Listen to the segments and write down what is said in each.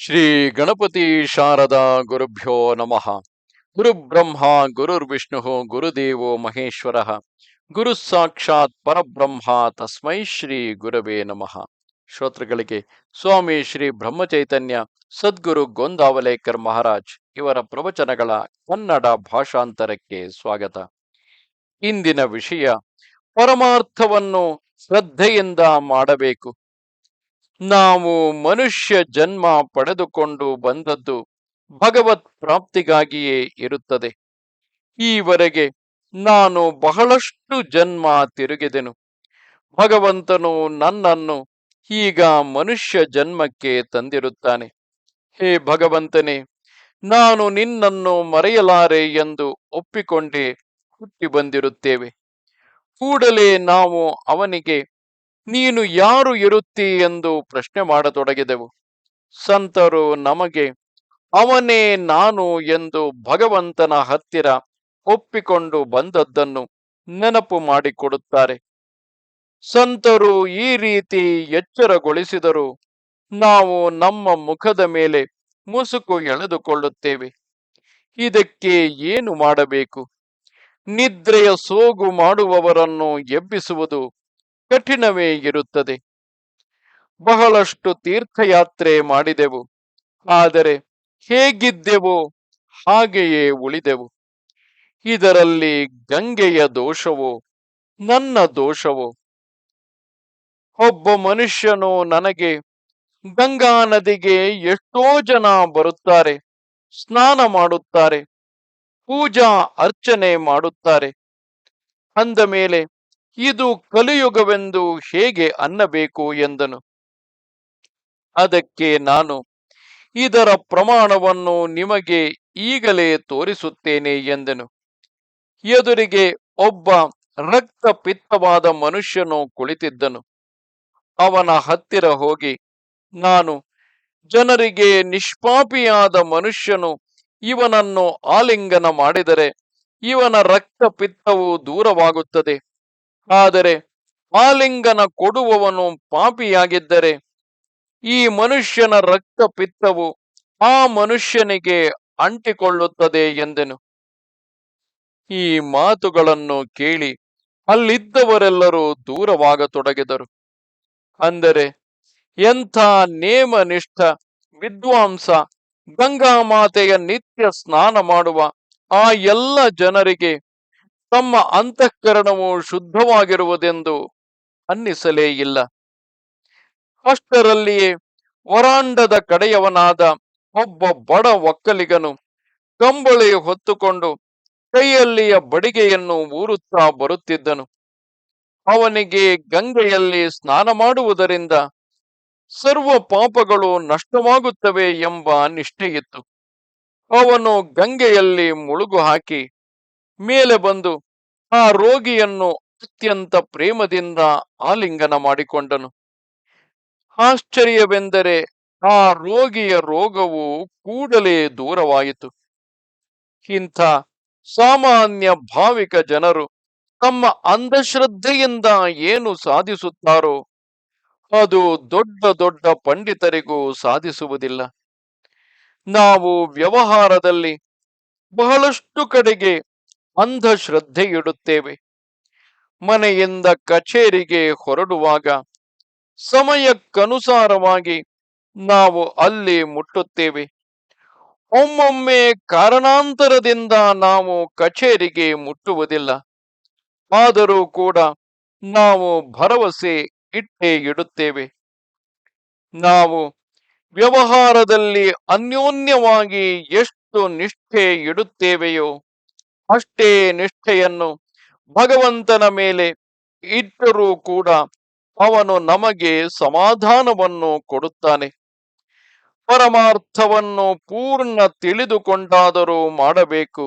ಶ್ರೀ ಗಣಪತಿ ಶಾರದಾ ಗುರುಭ್ಯೋ ನಮಃ. ಗುರುಬ್ರಹ್ಮ ಗುರುರ್ವಿಷ್ಣು ಗುರುದೇವೋ ಮಹೇಶ್ವರ. ಗುರು ಸಾಕ್ಷಾತ್ ಪರಬ್ರಹ್ಮ, ತಸ್ಮೈ ಶ್ರೀ ಗುರವೇ ನಮಃ. ಶ್ರೋತೃಗಳಿಗೆ, ಸ್ವಾಮಿ ಶ್ರೀ ಬ್ರಹ್ಮಚೈತನ್ಯ, ಸದ್ಗುರು ಗೋಂದಾವಲೇಕರ್ ಮಹಾರಾಜ್ ಇವರ ಪ್ರವಚನಗಳ ಕನ್ನಡ ಭಾಷಾಂತರಕ್ಕೆ ಸ್ವಾಗತ. ಇಂದಿನ ವಿಷಯ, ಪರಮಾರ್ಥವನ್ನು ಶ್ರದ್ಧೆಯಿಂದ ಮಾಡಬೇಕು. ನಾವು ಮನುಷ್ಯ ಜನ್ಮ ಪಡೆದುಕೊಂಡು ಬಂದದ್ದು ಭಗವತ್ ಪ್ರಾಪ್ತಿಗಾಗಿಯೇ ಇರುತ್ತದೆ. ಈವರೆಗೆ ನಾನು ಬಹಳಷ್ಟು ಜನ್ಮ ತಿರುಗಿದೆನು. ಭಗವಂತನು ನನ್ನನ್ನು ಈಗ ಮನುಷ್ಯ ಜನ್ಮಕ್ಕೆ ತಂದಿರುತ್ತಾನೆ. ಹೇ ಭಗವಂತನೇ, ನಾನು ನಿನ್ನನ್ನು ಮರೆಯಲಾರೆ ಎಂದು ಒಪ್ಪಿಕೊಂಡೇ ಹುಟ್ಟಿ ಬಂದಿರುತ್ತೇವೆ. ಕೂಡಲೇ ನಾವು ಅವನಿಗೆ ನೀನು ಯಾರು ಇರುತ್ತಿ ಎಂದು ಪ್ರಶ್ನೆ ಮಾಡತೊಡಗಿದೆವು. ಸಂತರು ನಮಗೆ, ಅವನೇ ನಾನು ಎಂದು ಭಗವಂತನ ಹತ್ತಿರ ಒಪ್ಪಿಕೊಂಡು ಬಂದದ್ದನ್ನು ನೆನಪು ಮಾಡಿಕೊಡುತ್ತಾರೆ. ಸಂತರು ಈ ರೀತಿ ಎಚ್ಚರಗೊಳಿಸಿದರು ನಾವು ನಮ್ಮ ಮುಖದ ಮೇಲೆ ಮುಸುಕು ಎಳೆದುಕೊಳ್ಳುತ್ತೇವೆ. ಇದಕ್ಕೆ ಏನು ಮಾಡಬೇಕು? ನಿದ್ರೆಯ ಸೋಗು ಮಾಡುವವರನ್ನು ಎಬ್ಬಿಸುವುದು ಕಠಿಣವೇ ಇರುತ್ತದೆ ಬಹಳಷ್ಟು ತೀರ್ಥಯಾತ್ರೆ ಮಾಡಿದೆವು. ಆದರೆ ಹೇಗಿದ್ದೆವೋ ಹಾಗೆಯೇ ಉಳಿದೆವು. ಇದರಲ್ಲಿ ಗಂಗೆಯ ದೋಷವೋ, ನನ್ನ ದೋಷವೋ? ಒಬ್ಬ ಮನುಷ್ಯನು ನನಗೆ ಗಂಗಾ ನದಿಗೆ ಎಷ್ಟೋ ಜನ ಬರುತ್ತಾರೆ, ಸ್ನಾನ ಮಾಡುತ್ತಾರೆ, ಪೂಜಾ ಅರ್ಚನೆ ಮಾಡುತ್ತಾರೆ. ಅಂದ ಮೇಲೆ ಇದು ಕಲಿಯುಗವೆಂದು ಹೇಗೆ ಅನ್ನಬೇಕು ಎಂದನು. ಅದಕ್ಕೆ ನಾನು, ಇದರ ಪ್ರಮಾಣವನ್ನು ನಿಮಗೆ ಈಗಲೇ ತೋರಿಸುತ್ತೇನೆ ಎಂದನು. ಎದುರಿಗೆ ಒಬ್ಬ ರಕ್ತ ಪಿತ್ತವಾದ ಮನುಷ್ಯನು ಕುಳಿತಿದ್ದನು. ಅವನ ಹತ್ತಿರ ಹೋಗಿ, ನಾನು ಜನರಿಗೆ ನಿಷ್ಪಾಪಿಯಾದ ಮನುಷ್ಯನು, ಇವನನ್ನು ಆಲಿಂಗನ ಮಾಡಿದರೆ ಇವನ ರಕ್ತ ಪಿತ್ತವು ದೂರವಾಗುತ್ತದೆ. ಆದರೆ ಆಲಿಂಗನ ಕೊಡುವವನು ಪಾಪಿಯಾಗಿದ್ದರೆ ಈ ಮನುಷ್ಯನ ರಕ್ತ ಪಿತ್ತವು ಆ ಮನುಷ್ಯನಿಗೆ ಅಂಟಿಕೊಳ್ಳುತ್ತದೆ ಎಂದೆನು. ಈ ಮಾತುಗಳನ್ನು ಕೇಳಿ ಅಲ್ಲಿದ್ದವರೆಲ್ಲರೂ ದೂರವಾಗತೊಡಗಿದರು. ಅಂದರೆ ಎಂಥ ನೇಮನಿಷ್ಠ, ವಿದ್ವಾಂಸ, ಗಂಗಾ ಮಾತೆಯ ನಿತ್ಯ ಸ್ನಾನ ಮಾಡುವ ಆ ಎಲ್ಲ ಜನರಿಗೆ ತಮ್ಮ ಅಂತಃಕರಣವು ಶುದ್ಧವಾಗಿರುವುದೆಂದು ಅನ್ನಿಸಲೇ ಇಲ್ಲ. ಅಷ್ಟರಲ್ಲಿಯೇ ವರಾಂಡದ ಕಡೆಯವನಾದ ಒಬ್ಬ ಬಡ ಒಕ್ಕಲಿಗನು ಕಂಬಳಿ ಹೊತ್ತುಕೊಂಡು ಕೈಯಲ್ಲಿಯ ಬಡಿಗೆಯನ್ನು ಊರುತ್ತಾ ಬರುತ್ತಿದ್ದನು. ಅವನಿಗೆ ಗಂಗೆಯಲ್ಲಿ ಸ್ನಾನ ಮಾಡುವುದರಿಂದ ಸರ್ವ ಪಾಪಗಳು ನಷ್ಟವಾಗುತ್ತವೆ ಎಂಬ ನಿಷ್ಠೆಯಿತ್ತು. ಅವನು ಗಂಗೆಯಲ್ಲಿ ಮುಳುಗು ಹಾಕಿ ಮೇಲೆ ಬಂದು ಆ ರೋಗಿಯನ್ನು ಅತ್ಯಂತ ಪ್ರೇಮದಿಂದ ಆಲಿಂಗನ ಮಾಡಿಕೊಂಡನು. ಆಶ್ಚರ್ಯವೆಂದರೆ ಆ ರೋಗಿಯ ರೋಗವು ಕೂಡಲೇ ದೂರವಾಯಿತು. ಇಂಥ ಸಾಮಾನ್ಯ ಭಾವಿಕ ಜನರು ತಮ್ಮ ಅಂಧಶ್ರದ್ಧೆಯಿಂದ ಏನು ಸಾಧಿಸುತ್ತಾರೋ ಅದು ದೊಡ್ಡ ದೊಡ್ಡ ಪಂಡಿತರಿಗೂ ಸಾಧಿಸುವುದಿಲ್ಲ. ನಾವು ವ್ಯವಹಾರದಲ್ಲಿ ಬಹಳಷ್ಟು ಕಡೆಗೆ ಅಂಧಶ್ರದ್ಧೆ ಇಡುತ್ತೇವೆ ಮನೆಯಿಂದ ಕಚೇರಿಗೆ ಹೊರಡುವಾಗ ಸಮಯಕ್ಕನುಸಾರವಾಗಿ ನಾವು ಅಲ್ಲಿ ಮುಟ್ಟುತ್ತೇವೆ. ಒಮ್ಮೊಮ್ಮೆ ಕಾರಣಾಂತರದಿಂದ ನಾವು ಕಚೇರಿಗೆ ಮುಟ್ಟುವುದಿಲ್ಲ. ಆದರೂ ಕೂಡ ನಾವು ಭರವಸೆ ಇಟ್ಟೇ ಇಡುತ್ತೇವೆ. ನಾವು ವ್ಯವಹಾರದಲ್ಲಿ ಅನ್ಯೋನ್ಯವಾಗಿ ಎಷ್ಟು ನಿಷ್ಠೆ ಇಡುತ್ತೇವೆಯೋ ಅಷ್ಟೇ ನಿಷ್ಠೆಯನ್ನು ಭಗವಂತನ ಮೇಲೆ ಇಟ್ಟರೂ ಕೂಡ ಅವನು ನಮಗೆ ಸಮಾಧಾನವನ್ನು ಕೊಡುತ್ತಾನೆ. ಪರಮಾರ್ಥವನ್ನು ಪೂರ್ಣ ತಿಳಿದುಕೊಂಡಾದರೂ ಮಾಡಬೇಕು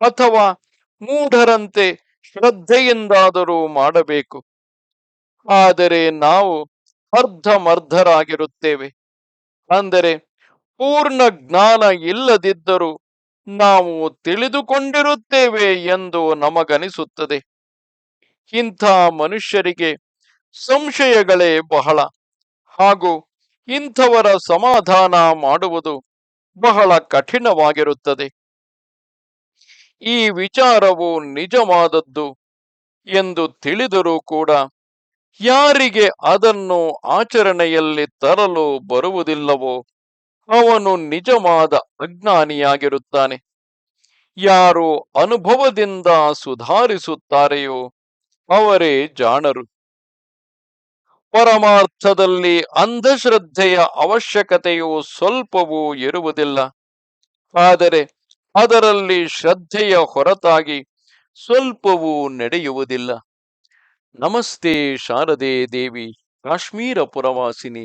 ಅಥವಾ ಮೂಢರಂತೆ ಶ್ರದ್ಧೆಯಿಂದಾದರೂ ಮಾಡಬೇಕು. ಆದರೆ ನಾವು ಅರ್ಧಮರ್ಧರಾಗಿರುತ್ತೇವೆ. ಅಂದರೆ ಪೂರ್ಣ ಜ್ಞಾನ ಇಲ್ಲದಿದ್ದರೂ ನಾವು ತಿಳಿದುಕೊಂಡಿರುತ್ತೇವೆ ಎಂದು ನಮಗನಿಸುತ್ತದೆ. ಇಂಥ ಮನುಷ್ಯರಿಗೆ ಸಂಶಯಗಳೇ ಬಹಳ. ಹಾಗೂ ಇಂಥವರ ಸಮಾಧಾನ ಮಾಡುವುದು ಬಹಳ ಕಠಿಣವಾಗಿರುತ್ತದೆ. ಈ ವಿಚಾರವು ನಿಜವಾದದ್ದು ಎಂದು ತಿಳಿದರೂ ಕೂಡ ಯಾರಿಗೆ ಅದನ್ನು ಆಚರಣೆಯಲ್ಲಿ ತರಲು ಬರುವುದಿಲ್ಲವೋ ಅವನು ನಿಜವಾದ ಅಜ್ಞಾನಿಯಾಗಿರುತ್ತಾನೆ. ಯಾರು ಅನುಭವದಿಂದ ಸುಧಾರಿಸುತ್ತಾರೆಯೋ ಅವರೇ ಜಾಣರು. ಪರಮಾರ್ಥದಲ್ಲಿ ಅಂಧಶ್ರದ್ಧೆಯ ಅವಶ್ಯಕತೆಯು ಸ್ವಲ್ಪವೂ ಇರುವುದಿಲ್ಲ. ಆದರೆ ಅದರಲ್ಲಿ ಶ್ರದ್ಧೆಯ ಹೊರತಾಗಿ ಸ್ವಲ್ಪವೂ ನಡೆಯುವುದಿಲ್ಲ. ನಮಸ್ತೆ ಶಾರದೆ ದೇವಿ, ಕಾಶ್ಮೀರ ಪುರವಾಸಿನಿ.